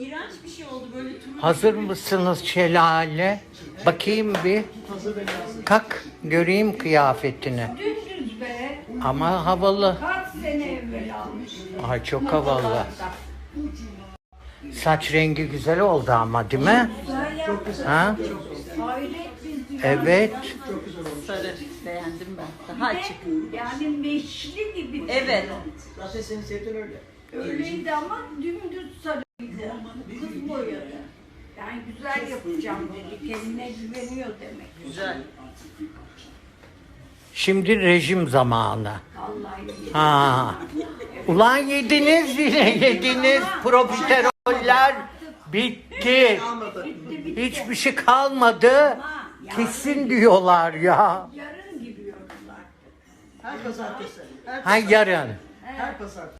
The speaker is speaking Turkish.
İğrenç bir şey oldu böyle turuncu. Hazır mısınız Şelale? Bakayım bir. Kalk göreyim kıyafetini. Düz be. Ama havalı. Kaç sene evvel almış. Ay çok havalı. Saç rengi güzel oldu ama değil mi? Güzel yaptı. Ha? Hayret biz Evet. Sarı beğendim ben. Daha açık. Yani meşli gibi. Evet. Zaten senin sevdiğin öyle. Öyleydi ama dümdüz. Kız boyadı. Yani güzel yapacağım dedi. Kendine güveniyor demek. Güzel. Şimdi rejim zamanı. Vallahi. Ha. Ulan yediniz yine yediniz. Profiteroller bitti. Hiçbir şey kalmadı. Kesin diyorlar ya. Yarın gidiyorlar. Her pazartesi. Her, Ha yarın. her pazartesi.